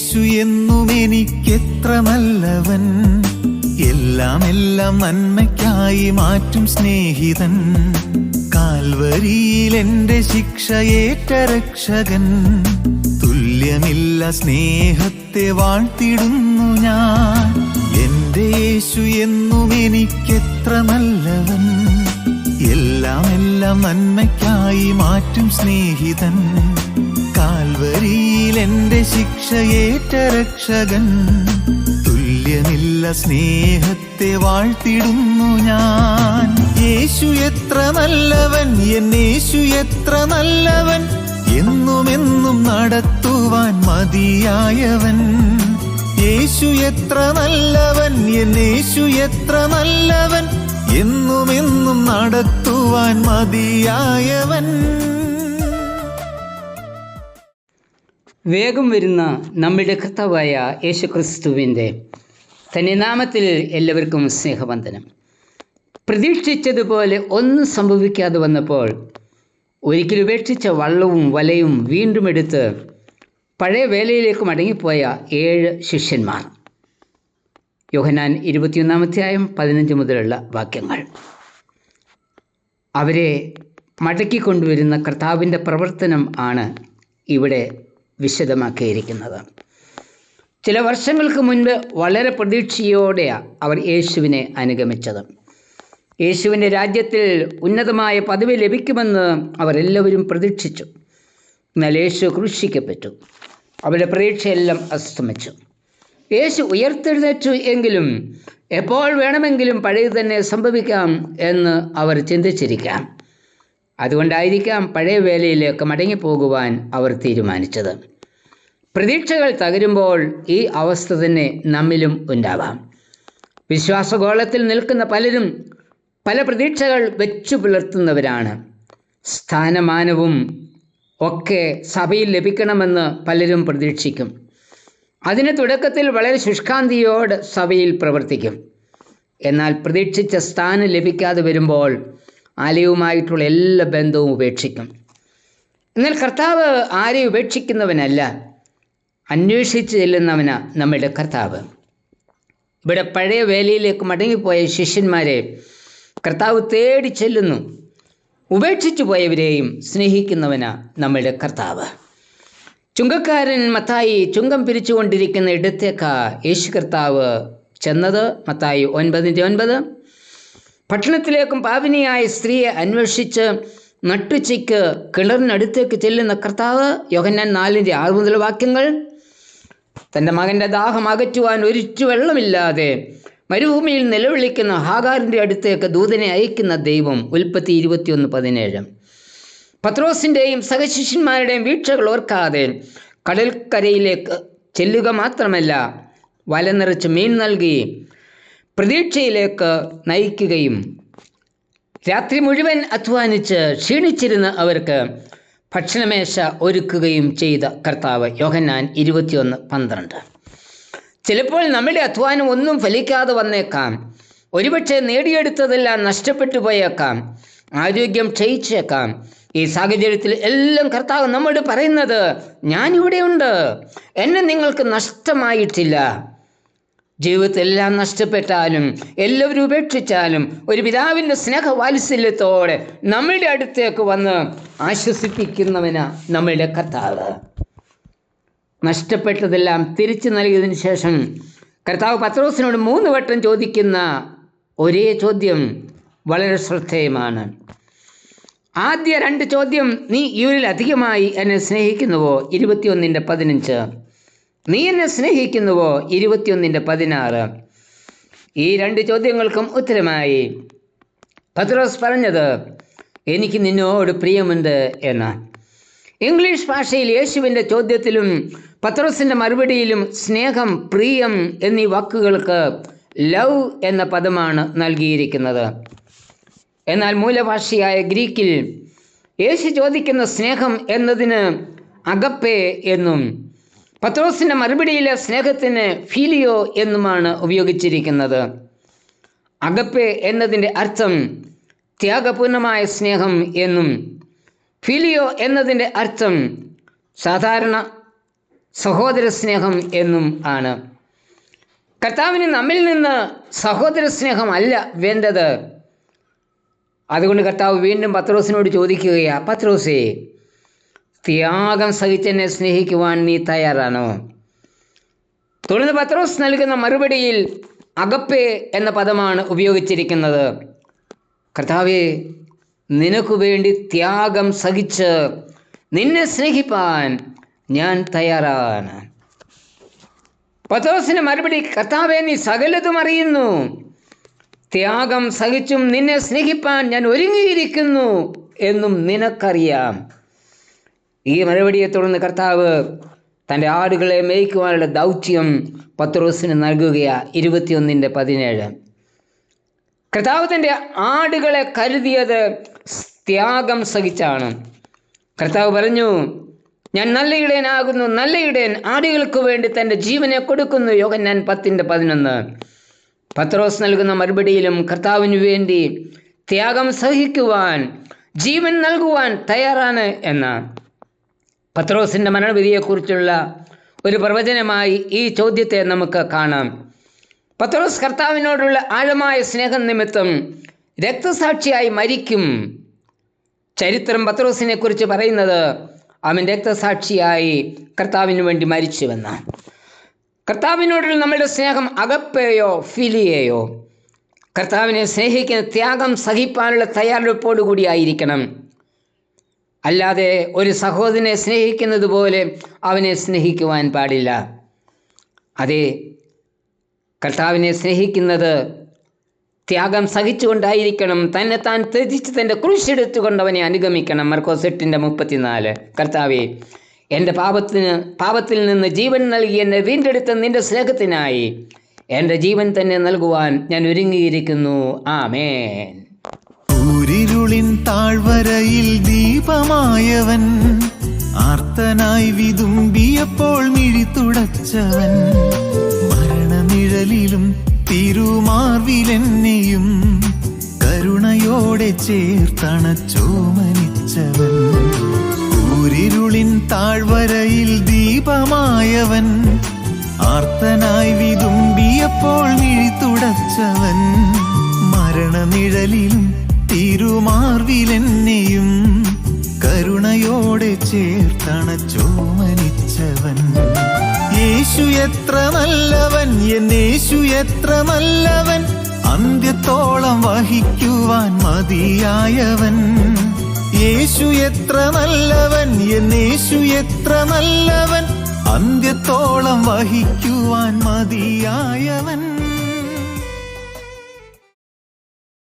യേശു എന്നും എനിക്കെത്ര നല്ലവൻ. എല്ലാം എല്ലാം നന്മയ്ക്കായി മാറ്റും സ്നേഹിതൻ. കാൽവരിയിൽ എന്റെ ശിക്ഷയേറ്റ രക്ഷകൻ. തുല്യമില്ല സ്നേഹത്തെ വാഴ്ത്തിടുന്നു ഞാൻ. എന്റെ യേശു എന്നും എനിക്കെത്ര നല്ലവൻ. എല്ലാം എല്ലാം നന്മയ്ക്കായി മാറ്റും സ്നേഹിതൻ. കാൽവരിയിൽ എന്റെ ശിക്ഷയേറ്റ രക്ഷകൻ. തുല്യമില്ല സ്നേഹത്തെ വാഴ്ത്തിടുന്നു ഞാൻ. യേശു എത്ര നല്ലവൻ എൻ യേശു എത്ര നല്ലവൻ. എന്നുമെന്നും നടത്തുവാൻ മതിയായവൻ. യേശു എത്ര നല്ലവൻ എൻ യേശു എത്ര നല്ലവൻ. എന്നുമെന്നും നടത്തുവാൻ മതിയായവൻ. വേഗം വരുന്ന നമ്മുടെ കർത്താവായ യേശു ക്രിസ്തുവിന്റെ തന്നെ നാമത്തിൽ എല്ലാവർക്കും സ്നേഹവന്ദനം. പ്രതീക്ഷിച്ചതുപോലെ ഒന്നും സംഭവിക്കാതെ വന്നപ്പോൾ ഒരിക്കലും ഉപേക്ഷിച്ച വള്ളവും വലയും വീണ്ടും എടുത്ത് പഴയ വേലയിലേക്ക് മടങ്ങിപ്പോയ ഏഴ് ശിഷ്യന്മാർ. യോഹനാൻ ഇരുപത്തിയൊന്നാമധ്യായം പതിനഞ്ച് മുതലുള്ള വാക്യങ്ങൾ. അവരെ മടക്കിക്കൊണ്ടുവരുന്ന കർത്താവിന്റെ പ്രവർത്തനം ആണ് ഇവിടെ വിശദമാക്കിയിരിക്കുന്നത്. ചില വർഷങ്ങൾക്ക് മുൻപ് വളരെ പ്രതീക്ഷയോടെയാണ് അവർ യേശുവിനെ അനുഗമിച്ചത്. യേശുവിന്റെ രാജ്യത്തിൽ ഉന്നതമായ പദവി ലഭിക്കുമെന്ന് അവരെല്ലാവരും പ്രതീക്ഷിച്ചു. എന്നാൽ യേശു ക്രൂശിക്കപ്പെട്ടു. അവരുടെ പ്രതീക്ഷയെല്ലാം അസ്തമിച്ചു. യേശു ഉയർത്തെഴുന്നേറ്റു എങ്കിലും എപ്പോൾ വേണമെങ്കിലും പഴയത് തന്നെ സംഭവിക്കാം എന്ന് അവർ ചിന്തിച്ചിരിക്കാം. അതുകൊണ്ടായിരിക്കാം പഴയ വേലയിലേക്ക് മടങ്ങിപ്പോകുവാൻ അവർ തീരുമാനിച്ചത്. പ്രതീക്ഷകൾ തകരുമ്പോൾ ഈ അവസ്ഥ തന്നെ നമ്മിലും ഉണ്ടാവാം. വിശ്വാസഗോളത്തിൽ നിൽക്കുന്ന പലരും പല പ്രതീക്ഷകൾ വെച്ചു പുലർത്തുന്നവരാണ്. സ്ഥാനമാനവും ഒക്കെ സഭയിൽ ലഭിക്കണമെന്ന് പലരും പ്രതീക്ഷിക്കും. അതിന് തുടക്കത്തിൽ വളരെ ശുഷ്കാന്തിയോട് സഭയിൽ പ്രവർത്തിക്കും. എന്നാൽ പ്രതീക്ഷിച്ച സ്ഥാനം ലഭിക്കാതെ വരുമ്പോൾ ആലയവുമായിട്ടുള്ള എല്ലാ ബന്ധവും ഉപേക്ഷിക്കും. എന്നാൽ കർത്താവ് ആരെ ഉപേക്ഷിക്കുന്നവനല്ല അന്വേഷിച്ച് ചെല്ലുന്നവനാ നമ്മുടെ കർത്താവ്. ഇവിടെ പഴയ വേലയിലേക്ക് മടങ്ങിപ്പോയ ശിഷ്യന്മാരെ കർത്താവ് തേടി ചെല്ലുന്നു. ഉപേക്ഷിച്ചു പോയവരെയും സ്നേഹിക്കുന്നവനാ നമ്മുടെ കർത്താവ്. ചുങ്കക്കാരൻ മത്തായി ചുങ്കം പിരിച്ചുകൊണ്ടിരിക്കുന്ന ഇടത്തേക്കാ യേശു കർത്താവ് ചെന്നത്. മത്തായി ഒൻപതിന്റെ ഒൻപത്. പട്ടണത്തിലേക്കും പാപിനിയായ സ്ത്രീയെ അന്വേഷിച്ച് നട്ടുച്ചയ്ക്ക് കിണറിനടുത്തേക്ക് ചെല്ലുന്ന കർത്താവ് യോഹന്നാൻ നാലിന്റെ ആറ് മുതൽ വാക്യങ്ങൾ തന്റെ മകന്റെ ദാഹം അകറ്റുവാൻ ഒരിച്ചു വെള്ളമില്ലാതെ മരുഭൂമിയിൽ നിലവിളിക്കുന്ന ഹാഗാറിന്റെ അടുത്തേക്ക് ദൂതനെ അയക്കുന്ന ദൈവം. ഉൽപ്പത്തി ഇരുപത്തിയൊന്ന് പതിനേഴ്. പത്രോസിന്റെയും സഹശിഷ്യന്മാരുടെയും വീഴ്ചകൾ ഓർക്കാതെ കടൽക്കരയിലേക്ക് ചെല്ലുക മാത്രമല്ല വല നിറച്ച് മീൻ നൽകി പ്രതീക്ഷയിലേക്ക് നയിക്കുകയും രാത്രി മുഴുവൻ അധ്വാനിച്ച് ക്ഷീണിച്ചിരുന്ന അവർക്ക് ഭക്ഷണമേശ ഒരുക്കുകയും ചെയ്ത കർത്താവ് യോഹന്നാൻ ഇരുപത്തിയൊന്ന് പന്ത്രണ്ട്. ചിലപ്പോൾ നമ്മുടെ അധ്വാനം ഒന്നും ഫലിക്കാതെ വന്നേക്കാം. ഒരുപക്ഷെ നേടിയെടുത്തതെല്ലാം നഷ്ടപ്പെട്ടു പോയേക്കാം. ആരോഗ്യം ക്ഷയിച്ചേക്കാം. ഈ സാഹചര്യത്തിൽ എല്ലാം കർത്താവ് നമ്മോട് പറയുന്നത് ഞാനിവിടെയുണ്ട് എന്നെ നിങ്ങൾക്ക് നഷ്ടമായിട്ടില്ല. ജീവിതത്തിൽ എല്ലാം നഷ്ടപ്പെട്ടാലും എല്ലാവരും ഉപേക്ഷിച്ചാലും ഒരു പിതാവിന്റെ സ്നേഹവാത്സല്യത്തോടെ നമ്മളുടെ അടുത്തേക്ക് വന്ന് ആശ്വസിപ്പിക്കുന്നവനാ നമ്മളുടെ കർത്താവ്. നഷ്ടപ്പെട്ടതെല്ലാം തിരിച്ചു നൽകിയതിന് ശേഷം കർത്താവ് പത്രോസിനോട് മൂന്ന് വട്ടം ചോദിക്കുന്ന ഒരേ ചോദ്യം വളരെ ശ്രദ്ധേയമാണ്. ആദ്യ രണ്ട് ചോദ്യം നീ ഇവരിൽ അധികമായി എന്നെ സ്നേഹിക്കുന്നുവോ? ഇരുപത്തിയൊന്നിന്റെ പതിനഞ്ച്. നീ എന്നെ സ്നേഹിക്കുന്നുവോ? ഇരുപത്തിയൊന്നിന്റെ പതിനാറ്. ഈ രണ്ട് ചോദ്യങ്ങൾക്കും ഉത്തരമായി. പത്രോസ് പറഞ്ഞത് എനിക്ക് നിന്നോട് പ്രിയമുണ്ട് എന്ന്. ഇംഗ്ലീഷ് ഭാഷയിൽ യേശുവിന്റെ ചോദ്യത്തിലും പത്രോസിന്റെ മറുപടിയിലും സ്നേഹം പ്രിയം എന്നീ വാക്കുകൾക്ക് ലവ് എന്ന പദമാണ് നൽകിയിരിക്കുന്നത്. എന്നാൽ മൂലഭാഷയായ ഗ്രീക്കിൽ യേശു ചോദിക്കുന്ന സ്നേഹം എന്നതിന് അഗപ്പെ എന്നും പത്രോസിന്റെ മറുപടിയിലെ സ്നേഹത്തിന് ഫീലിയോ എന്നുമാണ് ഉപയോഗിച്ചിരിക്കുന്നത്. അകപ്പെ എന്നതിന്റെ അർത്ഥം ത്യാഗപൂർണമായ സ്നേഹം എന്നും. ഫിലിയോ എന്നതിന്റെ അർത്ഥം സാധാരണ സഹോദര സ്നേഹം എന്നും ആണ്. കർത്താവിന് നമ്മിൽ നിന്ന് സഹോദര സ്നേഹം അല്ല വേണ്ടത്. അതുകൊണ്ട് കർത്താവ് വീണ്ടും പത്രോസിനോട് ചോദിക്കുകയാണ് പത്രോസേ ത്യാഗം സഹിച്ചെന്നെ സ്നേഹിക്കുവാൻ നീ തയ്യാറാണോ? തുടർന്ന് പത്രോസ് നൽകുന്ന മറുപടിയിൽ അകപ്പേ എന്ന പദമാണ് ഉപയോഗിച്ചിരിക്കുന്നത്. കർത്താവെ നിനക്കു വേണ്ടി ത്യാഗം സഹിച്ച് നിന്നെ സ്നേഹിപ്പാൻ ഞാൻ തയ്യാറാണ്. പത്രോസിന് മറുപടി കർത്താവെ നീ സകലതും അറിയുന്നു. ത്യാഗം സഹിച്ചും നിന്നെ സ്നേഹിപ്പാൻ ഞാൻ ഒരുങ്ങിയിരിക്കുന്നു എന്നും നിനക്കറിയാം. ഈ മറുപടിയെ തുടർന്ന് കർത്താവ് തന്റെ ആടുകളെ മേയ്ക്കുവാനുള്ള ദൗത്യം പത്രോസിന് നൽകുകയാണ് ഇരുപത്തിയൊന്നിന്റെ പതിനേഴ്. കർത്താവ് തന്റെ ആടുകളെ കരുതിയത് ത്യാഗം സഹിച്ചാണ്. കർത്താവ് പറഞ്ഞു ഞാൻ നല്ല ഇടയനാകുന്നു നല്ല ഇടയൻ ആടുകൾക്ക് വേണ്ടി തന്റെ ജീവനെ കൊടുക്കുന്നു. യോഗൻ ഞാൻ പത്തിന്റെ പതിനൊന്ന്. പത്രോസ് നൽകുന്ന മറുപടിയിലും കർത്താവിന് വേണ്ടി ത്യാഗം സഹിക്കുവാൻ ജീവൻ നൽകുവാൻ തയ്യാറാണ് എന്ന പത്രോസിന്റെ മരണവിധിയെക്കുറിച്ചുള്ള ഒരു പ്രവചനമായി ഈ ചോദ്യത്തെ നമുക്ക് കാണാം. പത്രോസ് കർത്താവിനോടുള്ള ആഴമായ സ്നേഹം നിമിത്തം രക്തസാക്ഷിയായി മരിക്കും. ചരിത്രം പത്രോസിനെ കുറിച്ച് പറയുന്നത് അവൻ രക്തസാക്ഷിയായി കർത്താവിന് വേണ്ടി മരിച്ചുവെന്ന് കർത്താവിനോടുള്ള നമ്മളുടെ സ്നേഹം അകപ്പേയോ ഫിലിയേയോ? കർത്താവിനെ സ്നേഹിക്കുന്ന ത്യാഗം സഹിപ്പാനുള്ള തയ്യാറെടുപ്പോടുകൂടി കൂടിയായിരിക്കണം അല്ലാതെ ഒരു സഹോദരനെ സ്നേഹിക്കുന്നത് പോലെ അവനെ സ്നേഹിക്കുവാൻ പാടില്ല. അതെ കർത്താവിനെ സ്നേഹിക്കുന്നത് ത്യാഗം സഹിച്ചുകൊണ്ടായിരിക്കണം. തന്നെ താൻ ത്യജിച്ച് തന്റെ കുരിശെടുത്തുകൊണ്ട് അവനെ അനുഗമിക്കണം. മർക്കോസ് എട്ടിന്റെ മുപ്പത്തിനാല്. കർത്താവെ എന്റെ പാപത്തിന് പാപത്തിൽ നിന്ന് ജീവൻ നൽകി എന്നെ വീണ്ടെടുത്ത നിന്റെ സ്നേഹത്തിനായി എന്റെ ജീവൻ തന്നെ നൽകുവാൻ ഞാൻ ഒരുങ്ങിയിരിക്കുന്നു. ആമേൻ. ഊരിരുളിൻ താഴ്വരയിൽ ദീപമായവൻ. ആർത്തനായി വിതുമ്പിയപ്പോൾ മിഴി തുടച്ചവൻ മരണനിഴലിലും തിരുമാർവിലെന്നെയും കരുണയോടെ ചേർത്തണച്ചോമനിച്ചവൻ. ഊരിരുളിൻ താഴ്വരയിൽ ദീപമായവൻ. ആർത്തനായി വിതുമ്പിയപ്പോൾ മിഴി തുടച്ചവൻ മരണനിഴലിലും തിരുമാർവിലെന്നെയും കരുണയോടെ ചേർത്തണച്ചോമനിച്ചവൻ യേശു എത്ര നല്ലവൻ എന്നേശു എത്ര നല്ലവൻ. അന്ത്യത്തോളം വഹിക്കുവാൻ മതിയായവൻ. യേശു എത്ര നല്ലവൻ എന്നേശു എത്ര നല്ലവൻ. അന്ത്യത്തോളം വഹിക്കുവാൻ മതിയായവൻ.